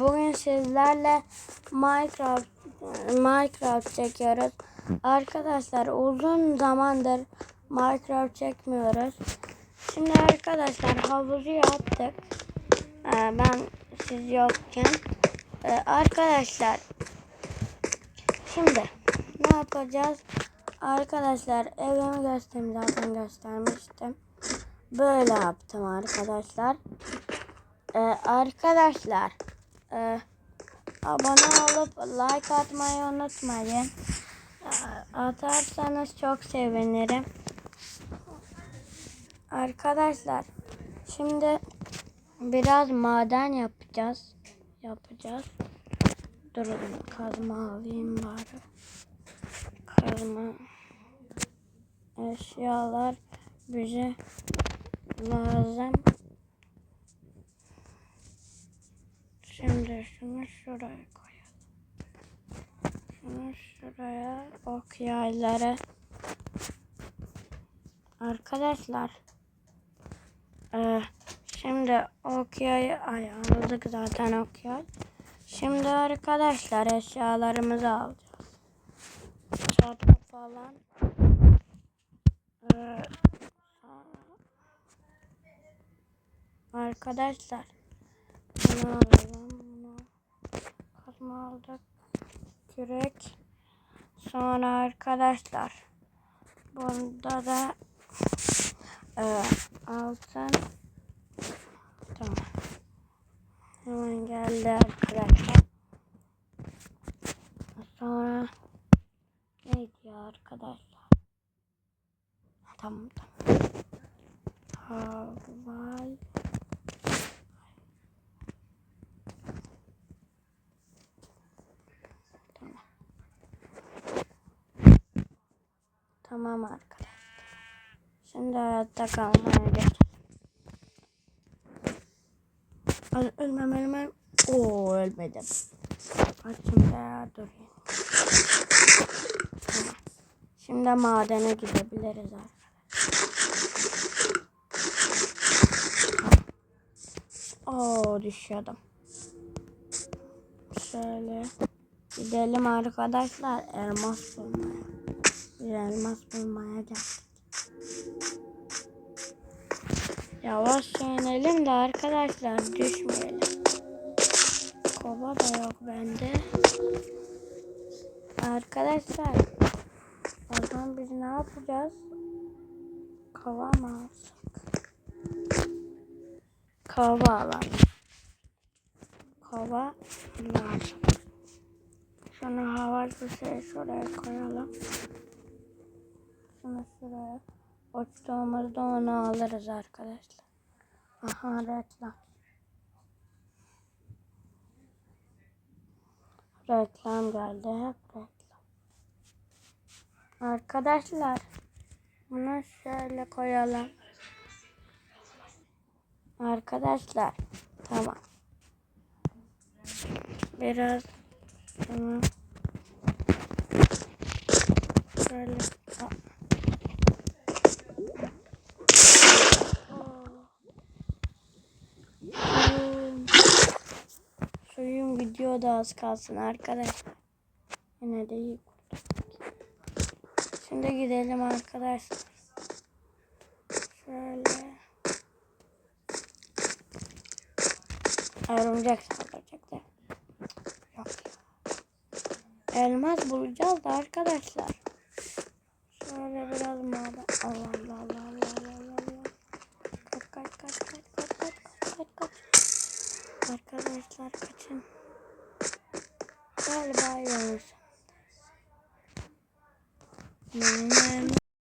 Bugün sizlerle Minecraft Minecraft çekiyoruz. Arkadaşlar uzun zamandır Minecraft çekmiyoruz. Şimdi arkadaşlar havuzu yaptık. Ee, ben siz yokken. Ee, arkadaşlar şimdi ne yapacağız? Arkadaşlar evimi göstereyim zaten göstermiştim. Böyle yaptım arkadaşlar. Ee, arkadaşlar e, abone olup like atmayı unutmayın. Ee, Atarsanız çok sevinirim. Arkadaşlar şimdi biraz maden yapacağız. Yapacağız. Durun kazma alayım bari. Kazma eşyalar bize lazım. Şimdi şunu şuraya koyalım. Şunu şuraya ok yayları. Arkadaşlar. eee, şimdi ok yay ay aldık zaten ok yay. Şimdi arkadaşlar eşyalarımızı alacağız. Çatı falan. Eee, Arkadaşlar kazma aldık. Kürek. Sonra arkadaşlar bunda da e, altın. Tamam. Hemen geldi arkadaşlar. Sonra neydi ya arkadaşlar? Tamam tamam. Tamam arkadaşlar. Şimdi hayatta kalmaya geç. Öl ölmem ölmem. Oo ölmedim. Kaçım ya durayım. Şimdi madene gidebiliriz arkadaşlar. Oo düşüyordum. Şöyle gidelim arkadaşlar elmas bulmaya. Elmas bulmaya. Yavaş inelim de arkadaşlar düşmeyelim. Kova da yok bende. Arkadaşlar o zaman biz ne yapacağız? Kova mı alsak? Kova alalım. Kova lazım. Şunu hava bir şey şuraya koyalım. Şunu şuraya. Uçtuğumuzda onu alırız arkadaşlar. Aha reklam. Reklam geldi hep reklam. Arkadaşlar bunu şöyle koyalım. Arkadaşlar tamam. Biraz şunu Suyum videoda az kalsın arkadaşlar. Yine de iyi. Şimdi gidelim arkadaşlar. Şöyle. Örümcek saldıracak da. Yok. Elmas bulacağız da arkadaşlar. Şöyle biraz maden. Allah artık için. Galiba yanlış.